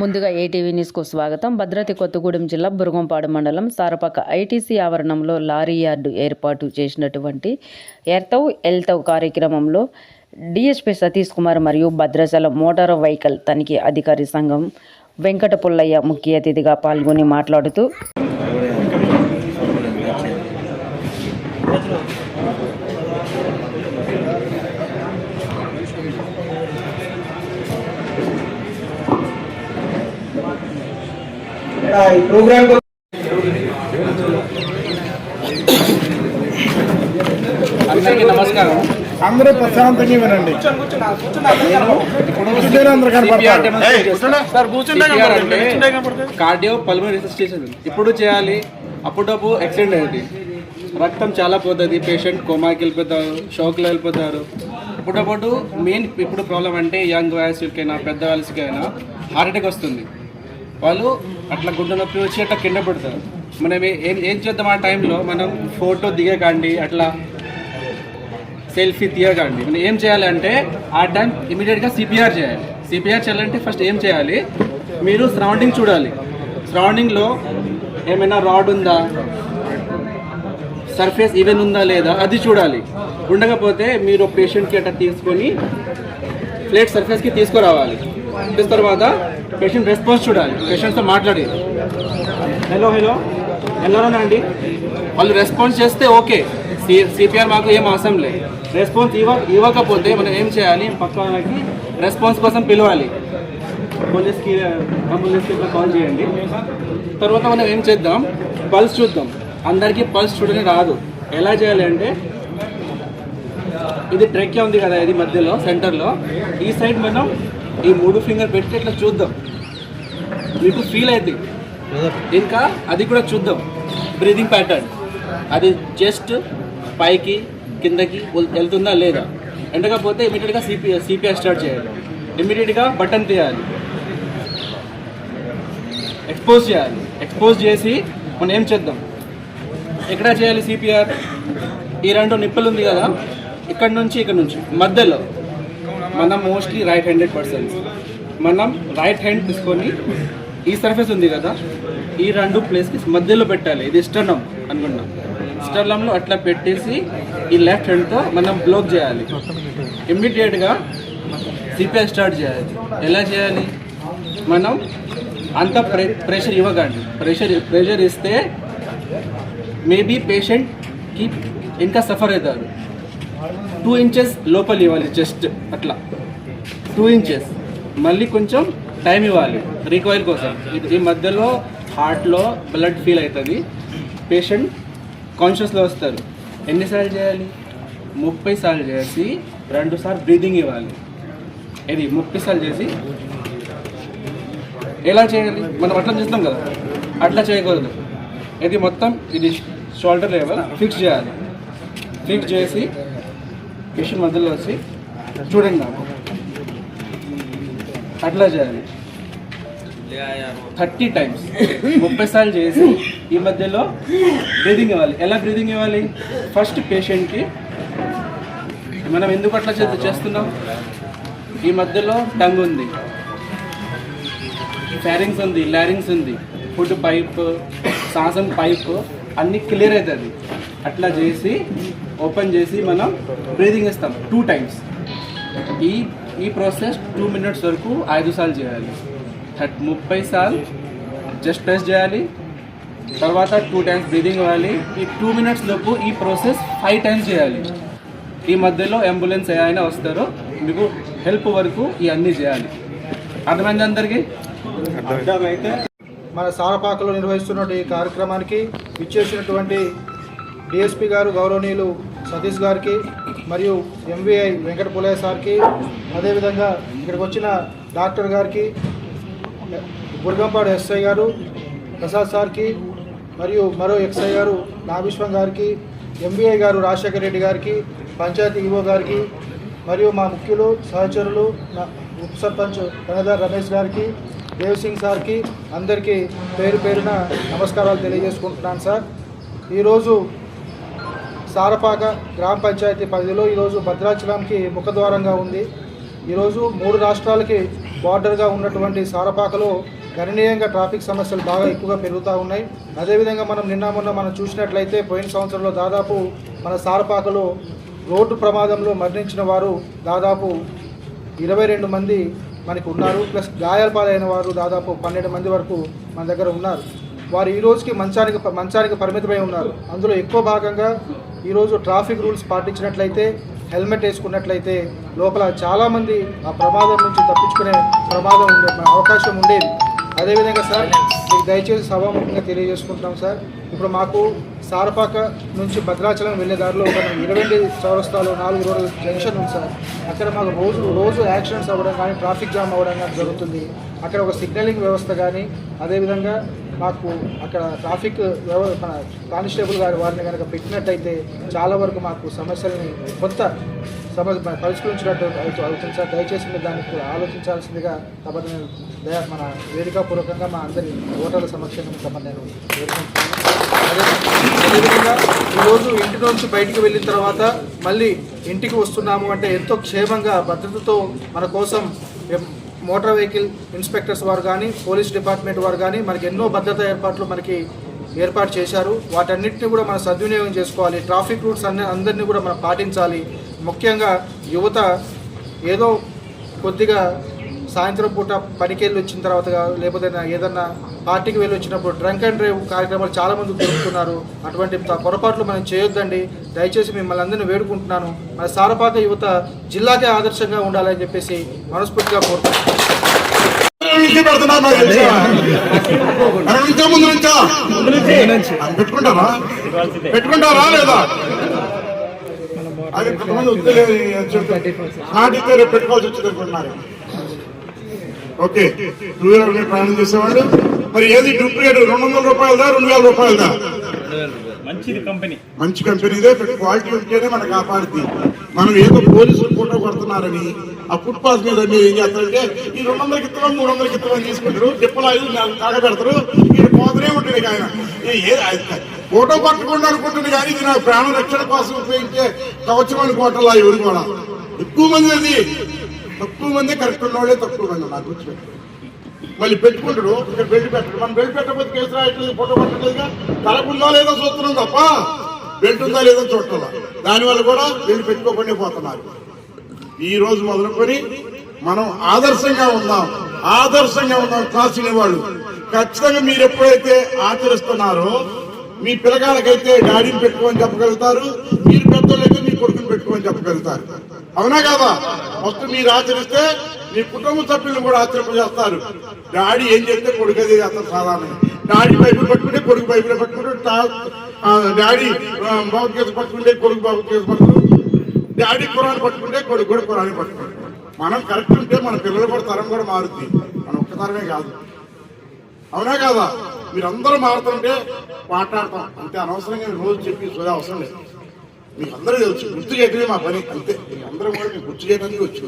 ముందుగా ఏటీవీ న్యూస్కు స్వాగతం. భద్రాద్రి కొత్తగూడెం జిల్లా బురుగంపాడు మండలం సారపక్క ఐటీసీ ఆవరణంలో లారీ యార్డు ఏర్పాటు చేసినటువంటి ఎర్తవ్ ఎల్తవ్ కార్యక్రమంలో డిఎస్పీ సతీష్ కుమార్ మరియు భద్రాచలం మోటార్ వెహికల్ తనిఖీ అధికారి సంఘం వెంకట పుల్లయ్య ముఖ్య అతిథిగా పాల్గొని మాట్లాడుతూ ఈ ప్రోగ్రామ్ అందరికీ నమస్కారం. అందరూ ప్రశాంతంగా వినండి కార్డియో పల్మరీ రిసస్టేషన్ ఇప్పుడు చేయాలి. అప్పుడప్పుడు యాక్సిడెంట్ అయ్యింది రక్తం చాలా పోతుంది. పేషెంట్ కోమాకి వెళ్ళిపోతారు షాక్లో వెళ్ళిపోతారు. అప్పుడప్పుడు మెయిన్ ఇప్పుడు ప్రాబ్లం అంటే యంగ్ వయసుకైనా పెద్ద వయసుకైనా హార్ట్ అటాక్ వస్తుంది. వాళ్ళు అట్లా గుండె నొప్పి వచ్చి అట్లా కింద పడతారు. మనం ఏం ఏం చేద్దాం ఆ టైంలో మనం ఫోటో దిగకండి అట్లా సెల్ఫీ తీయకండి. మనం ఏం చేయాలి అంటే ఆ టైం ఇమీడియట్గా సిపిఆర్ చేయాలి. సిపిఆర్ చేయాలంటే ఫస్ట్ ఏం చేయాలి? మీరు సరౌండింగ్ చూడాలి. సరౌండింగ్లో ఏమైనా రాడ్ ఉందా? సర్ఫేస్ ఈవెన్ ఉందా లేదా? అది చూడాలి. ఉండకపోతే మీరు పేషెంట్కి అట్లా తీసుకొని ఫ్లేట్ సర్ఫేస్కి తీసుకురావాలి. తీసిన తర్వాత పేషెంట్ రెస్పాన్స్ చూడాలి. పేషెంట్తో మాట్లాడి. హలో హలో ఎలానా అండి? వాళ్ళు రెస్పాన్స్ చేస్తే ఓకే. సి సిపిఆర్ మాకు ఏం అవసరం లేదు. రెస్పాన్స్ ఇవ్వ ఇవ్వకపోతే మనం ఏం చేయాలి? పక్క వాళ్ళకి రెస్పాన్స్ కోసం పిలవాలి. పోలీస్కి అంబులెన్స్కి ఇట్లా కాల్ చేయండి. తర్వాత మనం ఏం చేద్దాం? పల్స్ చూద్దాం. అందరికీ పల్స్ చూడని రాదు. ఎలా చేయాలి అంటే ఇది ట్రెక్కే ఉంది కదా ఇది మధ్యలో సెంటర్లో ఈ సైడ్ మనం ఈ మూడు ఫింగర్ పెట్టి ఇట్లా చూద్దాం. మీకు ఫీల్ అవుతుంది ఇంకా అది కూడా చూద్దాం. బ్రీదింగ్ ప్యాటర్న్ అది జస్ట్ పైకి కిందకి వెళ్తుందా లేదా? ఎండకపోతే ఇమీడియట్గా సిపిఆర్ సిపిఆర్ స్టార్ట్ చేయాలి. ఇమీడియట్గా బటన్ తీయాలి. ఎక్స్పోజ్ చేయాలి. ఎక్స్పోజ్ చేసి మనం ఏం చేద్దాం? ఎక్కడ చేయాలి సిపిఆర్ ఈ రెండు నిప్పులు ఉంది కదా. ఇక్కడ నుంచి ఇక్కడ నుంచి. మధ్యలో. మనం మోస్ట్లీ రైట్ హ్యాండెడ్ పర్సన్స్ మనం రైట్ హ్యాండ్ తీసుకొని ఈ సర్ఫేస్ ఉంది కదా ఈ రెండు ప్లేస్కి మధ్యలో పెట్టాలి. ఇది స్టర్నం అనుకున్నాం స్టర్నంలో అట్లా పెట్టేసి ఈ లెఫ్ట్ హ్యాండ్తో మనం బ్లోక్ చేయాలి. ఇమ్మీడియట్గా సిపిఆర్ స్టార్ట్ చేయాలి. ఎలా చేయాలి? మనం అంత ప్రె ప్రెషర్ ఇవ్వకండి. ప్రెషర్ ప్రెషర్ ఇస్తే మేబీ పేషెంట్కి ఇంకా సఫర్ అవుతారు. టూ ఇంచెస్ లోపల ఇవ్వాలి జస్ట్ అట్లా. Two inches. మళ్ళీ కొంచెం టైం ఇవ్వాలి రికవరీ కోసం. ఇది ఈ మధ్యలో హార్ట్లో బ్లడ్ ఫీల్ అవుతుంది. పేషెంట్ కాన్షియస్లో వస్తారు. ఎన్నిసార్లు చేయాలి? ముప్పై సార్లు చేసి రెండు సార్లు బ్రీదింగ్ ఇవ్వాలి. ఇది ముప్పై సార్లు చేసి ఎలా చేయాలి? మనం అట్లా చేస్తాం కదా. అట్లా చేయకూడదు. ఇది మొత్తం ఇది షోల్డర్ లెవెల్ ఫిక్స్ చేయాలి. ఫిక్స్ చేసి మిషన్ మధ్యలో వచ్చి చూడండి నాకు అట్లా చేయాలి. థర్టీ టైమ్స్ ముప్పై సార్లు చేసి ఈ మధ్యలో బ్రీదింగ్ ఇవ్వాలి. ఎలా బ్రీదింగ్ ఇవ్వాలి? ఫస్ట్ పేషెంట్కి మనం ఎందుకు అట్లా చేస్తున్నాం? ఈ మధ్యలో టంగ్ ఉంది. ఫ్యారింగ్స్ ఉంది లారింగ్స్ ఉంది. ఫుడ్ పైప్ శ్వాసం పైప్ అన్నీ క్లియర్ అవుతుంది. అట్లా చేసి ఓపెన్ చేసి మనం బ్రీదింగ్ ఇస్తాం. టూ టైమ్స్ ఈ ఈ ప్రాసెస్ టూ మినిట్స్ వరకు ఐదు సార్లు చేయాలి. థర్ట్ ముప్పై సార్లు జస్ట్ ప్రెస్ చేయాలి. తర్వాత టూ టైమ్స్ బ్రీదింగ్ ఇవ్వాలి. ఈ టూ మినిట్స్ లోపు ఈ ప్రాసెస్ ఫైవ్ టైమ్స్ చేయాలి. ఈ మధ్యలో అంబులెన్స్ ఏమైనా వస్తారో మీకు హెల్ప్ వరకు ఈ అన్నీ చేయాలి. అర్థమైంది అందరికీ? మన సారపాకలో నిర్వహిస్తున్న ఈ కార్యక్రమానికి ఇచ్చేసినటువంటి డిఎస్పి గారు గౌరవనీయులు సతీష్ గారికి మరియు ఎంవిఐ వెంకట పులయ్య సార్కి అదేవిధంగా ఇక్కడికి వచ్చిన డాక్టర్ గారికి బుర్గంపాడు ఎస్ఐ గారు ప్రసాద్ సార్కి మరియు మరో ఎక్స్ఐ గారు నాగేశ్వం గారికి ఎంబీఐ గారు రాజశేఖర రెడ్డి గారికి పంచాయతీ ఈవో గారికి మరియు మా ముఖ్యులు సహచరులు నా ఉప సర్పంచ్ కనదార్ రమేష్ గారికి దేవ్ సింగ్ సార్కి అందరికీ పేరు పేరున నమస్కారాలు తెలియజేసుకుంటున్నాను సార్. ఈరోజు సారపాక గ్రామ పంచాయతీ పరిధిలో ఈరోజు భద్రాచలంకి ముఖద్వారంగా ఉంది. ఈరోజు మూడు రాష్ట్రాలకి బార్డర్గా ఉన్నటువంటి సారపాకలో గణనీయంగా ట్రాఫిక్ సమస్యలు బాగా ఎక్కువగా పెరుగుతూ ఉన్నాయి. అదేవిధంగా మనం నిన్న మొన్న మనం చూసినట్లయితే పోయిన సంవత్సరంలో దాదాపు మన సారపాకలో రోడ్డు ప్రమాదంలో మరణించిన వారు దాదాపు ఇరవై రెండు మంది మనకు ఉన్నారు ప్లస్ గాయాల పాలైన వారు దాదాపు పన్నెండు మంది వరకు మన దగ్గర ఉన్నారు. వారు ఈ రోజుకి మంచానికి మంచానికి పరిమితమై ఉన్నారు. అందులో ఎక్కువ భాగంగా ఈరోజు ట్రాఫిక్ రూల్స్ పాటించినట్లయితే హెల్మెట్ వేసుకున్నట్లయితే లోపల చాలామంది ఆ ప్రమాదం నుంచి తప్పించుకునే ప్రమాదం ఉండే అవకాశం ఉండేది. అదేవిధంగా సార్ దయచేసి సభాముఖంగా తెలియజేసుకుంటున్నాం సార్. ఇప్పుడు మాకు సారపాక నుంచి భద్రాచలం వెళ్ళే దారిలో ఒక ఇరవై చౌరస్తాలో నాలుగు రోడ్ల జంక్షన్ ఉంది సార్. అక్కడ మాకు రోజు రోజు యాక్సిడెంట్స్ అవ్వడం కానీ ట్రాఫిక్ జామ్ అవ్వడం కానీ జరుగుతుంది. అక్కడ ఒక సిగ్నలింగ్ వ్యవస్థ కానీ అదేవిధంగా మాకు అక్కడ ట్రాఫిక్ వ్యవ మన కానిస్టేబుల్ గారు వారిని కనుక పెట్టినట్టయితే చాలా వరకు మాకు సమస్యల్ని కొత్త సభ పరిష్కరించినట్టు అవుతుంది సార్. దయచేసి మీరు దానికి కూడా ఆలోచించాల్సిందిగా తప్పని నేను దయ మన వేదికాపూర్వకంగా మా అందరి ఓటర్ల సమక్షంగా తప్పని నేను అదే- అదేవిధంగా ఈరోజు ఇంటి నుంచి బయటికి వెళ్ళిన తర్వాత మళ్ళీ ఇంటికి వస్తున్నాము అంటే ఎంతో క్షేమంగా భద్రతతో మన కోసం మోటార్ వెహికల్ ఇన్స్పెక్టర్స్ వారు కానీ పోలీస్ డిపార్ట్మెంట్ వారు కానీ మనకి ఎన్నో భద్రతా ఏర్పాట్లు మనకి ఏర్పాటు చేశారు. వాటన్నిటిని కూడా మనం సద్వినియోగం చేసుకోవాలి. ట్రాఫిక్ రూట్స్ అన్ని అందరినీ కూడా మనం పాటించాలి. ముఖ్యంగా యువత ఏదో కొద్దిగా సాయంత్రం పూట పనికి వెళ్ళి వచ్చిన తర్వాత లేకపోతే ఏదన్నా పార్టీకి వెళ్ళి వచ్చినప్పుడు డ్రంక్ అండ్ డ్రైవ్ కార్యక్రమాలు చాలామంది జరుగుతున్నారు అటువంటి పొరపాట్లు మనం చేయొద్దండి. దయచేసి మిమ్మల్ని అందరినీ వేడుకుంటున్నాను. మన సారపాక యువత జిల్లాకే ఆదర్శంగా ఉండాలని చెప్పేసి మనస్ఫూర్తిగా కోరుతున్నాను నుంచి పెడుతున్నా నాకు తెలుసా? నుంచా ముందు నుంచా పెట్టుకుంటారా పెట్టుకుంటారా లేదా అది కొంతమంది నాటితే రేపు పెట్టుకోవాల్సి వచ్చింది అనుకుంటున్నారు ఓకే టూ వీలర్ మీద ప్రయాణం చేసేవాళ్ళు మరి ఏది డూప్లికేట్ రెండు వందల రూపాయలదా రెండు వేల రూపాయలదా మంచిది కంపెనీ మంచి కంపెనీదే క్వాలిటీ ఉంటేనే మనకు కాపాడుతుంది మనం ఏదో పోలీసులు ఫోటో కొడుతున్నారని ఆ ఫుట్ పాస్ మీద మీరు ఏం చేస్తారంటే ఈ రెండు వందల ఇస్తాం మూడు వందల ఇస్తాం తీసుకుంటారు. డిప్పలు ఐదు కాగ పెడతారు. మీరు పోతూనే ఉంటుంది ఆయన. ఫోటో పట్టకుండా అనుకుంటుంది కానీ ఇది నా ప్రాణ రక్షణ కోసం ఉపయోగించే కవచం అనుకోవటం ఎవరు కూడా. ఎక్కువ మంది అది. తక్కువ మంది కరెక్ట్ ఉన్న వాళ్ళే తక్కువ మంది నాకు వచ్చి మళ్ళీ పెట్టుకుంటాడు ఇక్కడ బెల్ట్ పెట్టడు. మనం బెల్ట్ పెట్టకపోతే కేసు రాయట్లేదు ఫోటో పట్టలేదుగా తలకుందా లేదో చూస్తున్నాం తప్ప? బెల్ట్ ఉందా లేదో చూడటం దానివల్ల కూడా బెల్ట్ పెట్టుకోకుండా పోతున్నారు. ఈ రోజు మొదలుకొని మనం ఆదర్శంగా ఉన్నాం. ఆదర్శంగా ఉన్నాం క్లాస్ వినేవాళ్ళు ఖచ్చితంగా మీరు ఎప్పుడైతే ఆచరిస్తున్నారో మీ పిల్లగాళ్ళకైతే డాడీని పెట్టుకోమని చెప్పగలుగుతారు మీరు పెద్దోళ్ళైతే మీ కొడుకుని పెట్టుకోమని చెప్పగలుగుతారు. అవునా కాదా? ఫస్ట్ మీరు ఆచరిస్తే మీ కుటుంబ సభ్యులను కూడా ఆచరింపజేస్తారు డాడీ ఏం చెప్తే కొడుకు అదే చేస్తారు సాధారణంగా. డాడీ బైబిల్ పట్టుకుంటే కొడుకు బైబిల్ పట్టుకుంటే డాడీ భగవద్గీత పట్టుకుంటే కొడుకు భగవద్గీత పట్టుకుంటే డాడీ కురాన్ని పట్టుకుంటే కొడుకు కూడా కురాన్ని పట్టుకుంటారు మనం కరెక్ట్ ఉంటే మన పిల్లలు కూడా తరం కూడా మారుతుంది మనం ఒక్క తరమే కాదు. అవునా కాదా? మీరందరూ మారుతుంటే మాట్లాడతాం. అంతే అనవసరంగా రోజు చెప్పి చూడే అవసరం లేదు. మీకు అందరూ తెలుసు గుర్తు చేయటమే మా పని. అంతే. మీకు అందరం కూడా మీకు గుర్తు చేయడానికి వచ్చి.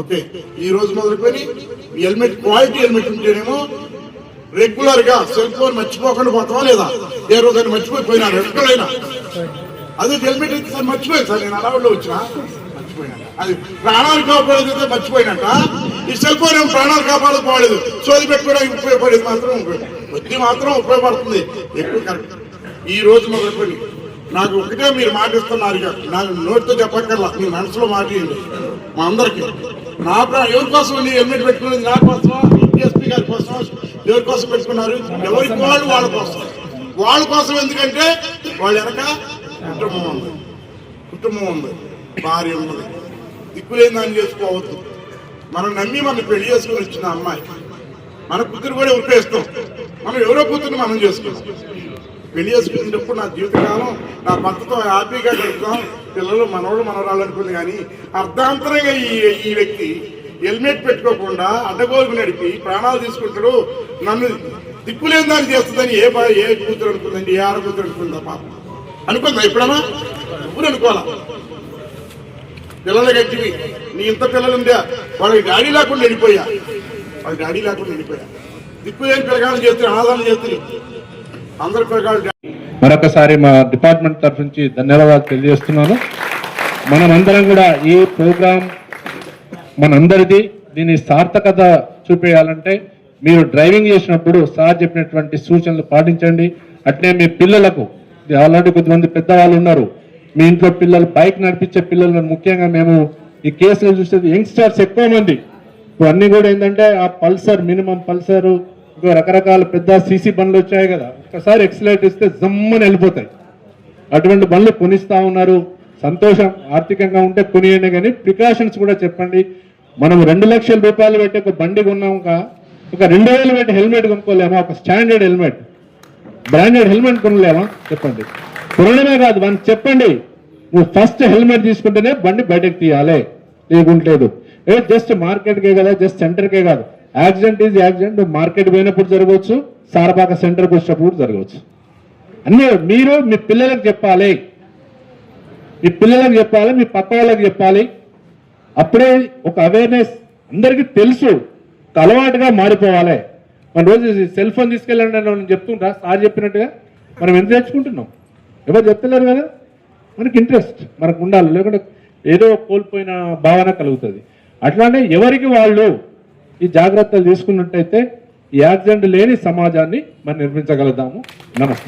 ఓకే ఈ రోజు మొదలుకొని హెల్మెట్ క్వాలిటీ హెల్మెట్ ఉంటేనేమో రెగ్యులర్గా సెల్ ఫోన్ మర్చిపోకుండా పోతావా లేదా? ఏ రోజు అని మర్చిపోయిపోయినా అయినా అదే హెల్మెట్ అయితే సార్ మర్చిపోయాను సార్ నేను అలవాట్లో వచ్చిన. మర్చిపోయినా. అది ప్రాణాలు కాపాడేది మర్చిపోయినట్ట? ఈ సెల్ ఫోన్ ఏం ప్రాణాలు కాపాడకపోలేదు. సోది పెట్టుకోవడానికి ఉపయోగపడేది మాత్రం ఉపయోగ- మాత్రం ఉపయోగపడుతుంది. ఎక్కువ కరెక్ట్. ఈ రోజు మొదలుకొని నాకు ఒకటే మీరు మాటిస్తున్నారు ఇక. నాకు నోటితో చెప్పక్కర్లా. మీ మనసులో మాట మా అందరికి. నా ప్రా- ఎవరి కోసం నీ హెల్మెట్ పెట్టుకున్నది నా కోసమా? డిఎస్పీ గారి కోసం ఎవరి కోసం పెట్టుకున్నారు? ఎవరికి వాళ్ళు వాళ్ళ కోసం? వాళ్ళ కోసం ఎందుకంటే వాళ్ళ వెనక కుటుంబం ఉంది కుటుంబం ఉంది భార్య ఉంది దిక్కులేని దాన్ని చేసుకోవద్దు. మనం నమ్మి మనం పెళ్ళి చేసుకుని వచ్చిన అమ్మాయి. మన కూతురు కూడా ఉపయోగిస్తాం మనం ఎవరో కూతురు మనం చేసుకున్నాం పెళ్ళి చేసుకునేటప్పుడు నా జీవితకాలం నా భర్తతో హ్యాపీగా గడుపుతాం. పిల్లలు మనవాళ్ళు మనవరాలు అనుకుంది కానీ అర్ధాంతరంగా ఈ ఈ వ్యక్తి హెల్మెట్ పెట్టుకోకుండా అడ్డగోలుకు నడిపి ప్రాణాలు తీసుకుంటాడు. నన్ను దిక్కులేని దాన్ని చేస్తుందని ఏ ఏ కూతురు అనుకుందండి? ఏ ఆడ కూతురు అనుకుందా పాపం? అనుకుందా ఎప్పుడన్నా? నువ్వు అనుకోవాలా? పిల్లలు గట్టివి నీ ఇంత పిల్లలు ఉందా వాళ్ళకి డాడీ లేకుండా వెళ్ళిపోయా? వాళ్ళకి డాడీ లేకుండా వెళ్ళిపోయా? దిక్కులేని పిల్లగాలను చేస్తే ఆదాలు చేస్తే అందరి పిల్లగాళ్ళు మరొకసారి మా డిపార్ట్మెంట్ తరఫు నుంచి ధన్యవాదాలు తెలియజేస్తున్నాను. మనమందరం కూడా ఈ ప్రోగ్రాం మనందరిది. దీని సార్థకత చూపేయాలంటే మీరు డ్రైవింగ్ చేసినప్పుడు సార్ చెప్పినటువంటి సూచనలు పాటించండి. అట్నే మీ పిల్లలకు ఆల్రెడీ కొంతమంది పెద్దవాళ్ళు ఉన్నారు. మీ ఇంట్లో పిల్లలు బైక్ నడిపించే పిల్లలు ముఖ్యంగా మేము ఈ కేసులో చూసేది యంగ్స్టర్స్ ఎక్కువ మంది. ఇప్పుడు కూడా ఏంటంటే ఆ పల్సర్ మినిమం పల్సరు ఇంకో రకరకాల పెద్ద సీసీ బండ్లు వచ్చాయి కదా. ఒకసారి ఎక్సలేట్ ఇస్తే జమ్మని వెళ్ళిపోతాయి. అటువంటి బండ్లు కొనిస్తూ ఉన్నారు. సంతోషం ఆర్థికంగా ఉంటే కొనియండి కానీ ప్రికాషన్స్ కూడా చెప్పండి. మనం రెండు లక్షల రూపాయలు పెట్టి ఒక బండి కొన్నాక ఒక రెండు వేలు పెట్టి హెల్మెట్ కొనుక్కోలేమా? ఒక స్టాండర్డ్ హెల్మెట్. బ్రాండెడ్ హెల్మెట్ కొనలేమా? చెప్పండి. కొనడమే కాదు మనకి చెప్పండి. నువ్వు ఫస్ట్ హెల్మెట్ తీసుకుంటేనే బండి బయటకు తీయాలి. లేకుంటలేదు ఏ జస్ట్ మార్కెట్కే కదా జస్ట్ సెంటర్కే కాదు. Accident is accident. నువ్వు మార్కెట్ పోయినప్పుడు జరగవచ్చు సారపాక సెంటర్కి వచ్చినప్పుడు జరగవచ్చు. అన్నీ మీరు మీ పిల్లలకు చెప్పాలి. మీ పిల్లలకు చెప్పాలి మీ పక్క వాళ్ళకి చెప్పాలి. అప్పుడే ఒక అవేర్నెస్ అందరికీ తెలుసు. ఒక అలవాటుగా మారిపోవాలి. మన రోజు సెల్ ఫోన్ తీసుకెళ్ళండి అని నేను చెప్తుంటా. సార్ చెప్పినట్టుగా మనం ఎంత తెచ్చుకుంటున్నాం ఎవరు చెప్తలేరు కదా? మనకి ఇంట్రెస్ట్ మనకు ఉండాలి. లేకుంటే ఏదో కోల్పోయిన భావన కలుగుతుంది. అట్లానే ఎవరికి వాళ్ళు ఈ జాగ్రత్తలు తీసుకున్నట్టయితే ఈ యాక్సిడెంట్ లేని సమాజాన్ని మనం నిర్మించగలుగుతాము. నమస్తే.